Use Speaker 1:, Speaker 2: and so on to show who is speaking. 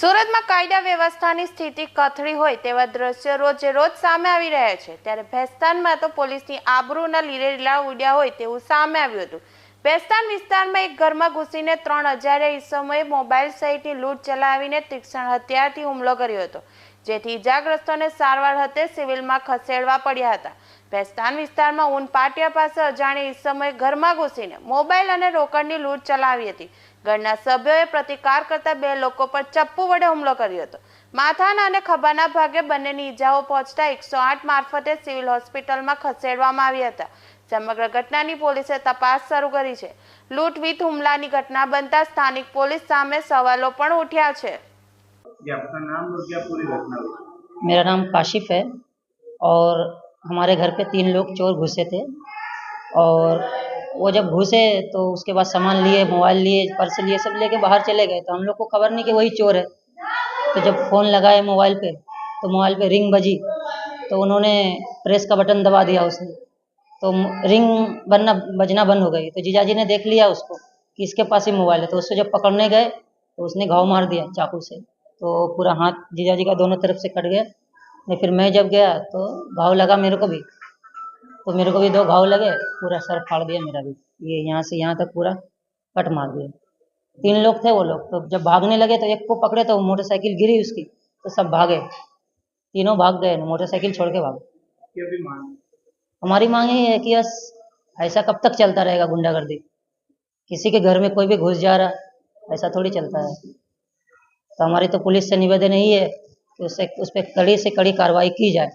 Speaker 1: સુરતમાં કાયદા વ્યવસ્થાની સ્થિતિ કથળી હોય તેવા દ્રશ્યો રોજે રોજ સામે આવી રહ્યા છે. ત્યારે ભેસ્તાનમાં તો પોલીસની આબરૂના લીરેલા ઉડ્યા હોય તેવું સામે આવ્યું હતું. ભેસ્તાન વિસ્તારમાં એક ઘરમાં ઘૂસીને ત્રણ હજારે ઈસમોએ મોબાઈલ સહિતની લૂંટ ચલાવીને તીક્ષ્ણ હથિયારથી હુમલો કર્યો હતો, જેથી ઇજાગ્રસ્તોને સારવાર હતે સિવિલમાં ખસેડવા પડ્યા હતા. પેસ્તાન વિસ્તારમાં ઊન પાટિયા પાસે અજાણે ઈસમોએ ઘરમાં ઘૂસીને મોબાઈલ અને રોકડની લૂંટ ચલાવી હતી. ઘરના સભ્યોએ પ્રતિકાર કરતા બે લોકો પર ચપ્પુ વડે હુમલો કર્યો હતો. માથાના અને ખભાના ભાગે બંનેની ઈજાઓ પહોંચતા એકસો આઠ મારફતે સિવિલ હોસ્પિટલમાં ખસેડવામાં આવ્યા હતા. સમગ્ર ઘટનાની પોલીસે તપાસ શરૂ કરી છે લૂંટ વીત હુમલાની ઘટના બનતા સ્થાનિક પોલીસ સામે સવાલો પણ ઉઠ્યા છે
Speaker 2: जी आपका नाम और क्या पूरी घटना हुई
Speaker 3: मेरा नाम काशिफ है और हमारे घर पे तीन लोग चोर घुसे थे और वो जब घुसे तो उसके बाद सामान लिए मोबाइल लिए पर्स लिए सब लेके बाहर चले गए तो हम लोग को खबर नहीं कि वही चोर है तो जब फ़ोन लगाए मोबाइल पे तो मोबाइल पे रिंग बजी तो उन्होंने प्रेस का बटन दबा दिया उसने तो रिंग बनना, बजना बंद हो गई। तो जीजाजी ने देख लिया उसको कि इसके पास ही मोबाइल है। तो उससे जब पकड़ने गए तो उसने घाव मार दिया चाकू से। तो पूरा हाथ जीजाजी का दोनों तरफ़ से कट गया। नहीं, फिर मैं जब गया तो घाव लगा मेरे को भी। तो मेरे को भी दो घाव लगे, पूरा सर फाड़ दिया मेरा भी। ये यहाँ से यहाँ तक पूरा कट मार दिया। तीन लोग थे वो लोग। तो जब भागने लगे तो एक को पकड़े तो मोटरसाइकिल गिरी उसकी। तो सब भागे। तीनों भाग गए, मोटरसाइकिल छोड़ के भागे। हमारी मांग यही है कि यस, ऐसा कब तक चलता रहेगा गुंडागर्दी? किसी के घर में कोई भी घुस जा रहा, ऐसा थोड़ी चलता है। तो हमारी तो पुलिस से निवेदन यही है कि उससे, उस पर कड़ी से कड़ी कार्रवाई की जाए।